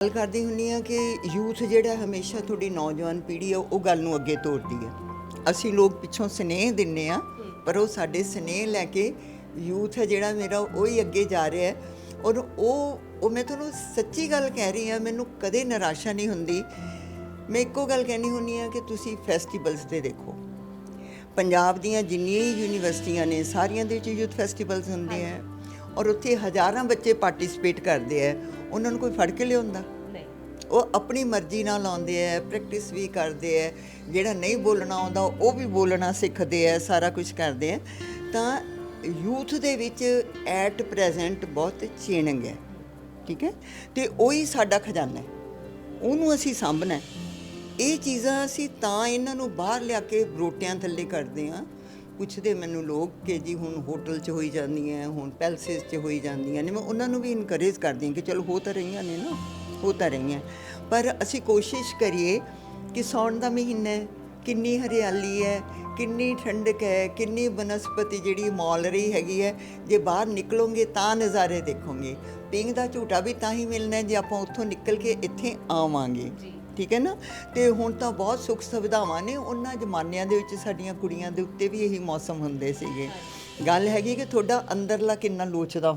ਗੱਲ ਕਰਦੀ ਹੁੰਨੀ ਆ ਕਿ ਯੂਥ ਜਿਹੜਾ ਹਮੇਸ਼ਾ ਤੁਹਾਡੀ ਨੌਜਵਾਨ ਪੀੜ੍ਹੀ ਆ, ਉਹ ਗੱਲ ਨੂੰ ਅੱਗੇ ਤੋਰਦੀ ਹੈ ਅਸੀਂ ਲੋਕ ਪਿੱਛੋਂ ਸਨੇਹ ਦਿੰਨੇ ਆ, ਪਰ ਉਹ ਸਾਡੇ ਸਨੇਹ ਲੈ ਕੇ ਯੂਥ ਹੈ ਜਿਹੜਾ ਮੇਰਾ, ਉਹ ਹੀ ਅੱਗੇ ਜਾ ਰਿਹਾ ਹੈ। ਔਰ ਉਹ ਉਹ ਮੈਂ ਤੁਹਾਨੂੰ ਸੱਚੀ ਗੱਲ ਕਹਿ ਰਹੀ ਆ, ਮੈਨੂੰ ਕਦੇ ਨਿਰਾਸ਼ਾ ਨਹੀਂ ਹੁੰਦੀ। ਮੈਂ ਇੱਕੋ ਗੱਲ ਕਹਿਣੀ ਹੁੰਨੀ ਆ ਕਿ ਤੁਸੀਂ ਫੈਸਟੀਵਲਸ ਤੇ ਦੇਖੋ। ਪੰਜਾਬ ਦੀਆਂ ਜਿੰਨੀਆਂ ਹੀ ਯੂਨੀਵਰਸਿਟੀਆਂ ਨੇ, ਸਾਰੀਆਂ ਦੇ ਵਿੱਚ ਯੂਥ ਫੈਸਟੀਵਲਸ ਹੁੰਦੇ ਆ। ਔਰ ਉੱਥੇ ਹਜ਼ਾਰਾਂ ਬੱਚੇ ਪਾਰਟਿਸਿਪੇਟ ਕਰਦੇ ਆ। ਉਹਨਾਂ ਨੂੰ ਕੋਈ ਫੜ ਕੇ ਲਿਆਉਂਦਾ? ਨਹੀਂ। ਉਹ ਆਪਣੀ ਮਰਜ਼ੀ ਨਾਲ ਆਉਂਦੇ ਆ ਪ੍ਰੈਕਟਿਸ ਵੀ ਕਰਦੇ ਆ। ਜਿਹੜਾ ਨਹੀਂ ਬੋਲਣਾ ਆਉਂਦਾ ਉਹ ਵੀ ਬੋਲਣਾ ਸਿੱਖਦੇ ਆ ਸਾਰਾ ਕੁਝ ਕਰਦੇ ਆ। ਤਾਂ ਯੂਥ ਦੇ ਵਿੱਚ ਐਟ ਪ੍ਰੈਜ਼ੈਂਟ ਬਹੁਤ ਚੇਂਜਿੰਗ ਹੈ। ਠੀਕ ਹੈ? ਤੇ ਉਹੀ ਸਾਡਾ ਖਜ਼ਾਨਾ ਹੈ। ਉਹਨੂੰ ਅਸੀਂ ਸਾਂਭਣਾ ਇਹ ਚੀਜ਼ਾਂ ਅਸੀਂ ਤਾਂ ਇਹਨਾਂ ਨੂੰ ਬਾਹਰ ਲਿਆ ਕੇ ਰੋਟਿਆਂ ਥੱਲੇ ਕਰਦੇ ਆ ਪੁੱਛਦੇ ਮੈਨੂੰ ਲੋਕ ਕਿ ਜੀ ਹੁਣ ਹੋਟਲ 'ਚ ਹੋਈ ਜਾਂਦੀਆਂ, ਹੁਣ ਪੈਲਸਿਸ 'ਚ ਹੋਈ ਜਾਂਦੀਆਂ ਨੇ, ਮੈਂ ਉਹਨਾਂ ਨੂੰ ਵੀ ਇਨਕਰੇਜ ਕਰਦੀ ਹਾਂ ਕਿ ਚਲੋ ਹੋ ਤਾਂ ਰਹੀਆਂ ਨੇ ਨਾ, ਹੋ ਤਾਂ ਰਹੀਆਂ। ਪਰ ਅਸੀਂ ਕੋਸ਼ਿਸ਼ ਕਰੀਏ ਕਿ ਸੌਣ ਦਾ ਮਹੀਨਾ ਹੈ, ਕਿੰਨੀ ਹਰਿਆਲੀ ਹੈ, ਕਿੰਨੀ ਠੰਡਕ ਹੈ, ਕਿੰਨੀ ਬਨਸਪਤੀ ਜਿਹੜੀ ਮੌਲ ਰਹੀ ਹੈਗੀ ਹੈ, ਜੇ ਬਾਹਰ ਨਿਕਲੋਗੇ ਤਾਂ ਨਜ਼ਾਰੇ ਦੇਖੋਗੇ। ਪਿੰਗ ਦਾ ਝੂਟਾ ਵੀ ਤਾਂ ਹੀ ਮਿਲਣਾ ਜੇ ਆਪਾਂ ਉੱਥੋਂ ਨਿਕਲ ਕੇ ਇੱਥੇ ਆਵਾਂਗੇ। ਠੀਕ ਹੈ ਨਾ? ਤੇ ਹੁਣ ਤਾਂ ਬਹੁਤ ਸੁੱਖ ਸੁਵਿਧਾਵਾਂ ਨੇ। ਉਹਨਾਂ ਜ਼ਮਾਨਿਆਂ ਦੇ ਵਿੱਚ ਸਾਡੀਆਂ ਕੁੜੀਆਂ ਦੇ ਉੱਤੇ ਵੀ ਇਹੀ ਮੌਸਮ ਹੁੰਦੇ ਸੀਗੇ। ਗੱਲ ਹੈਗੀ ਕਿ ਤੁਹਾਡਾ ਅੰਦਰਲਾ ਕਿੰਨਾ ਲੋਚਦਾ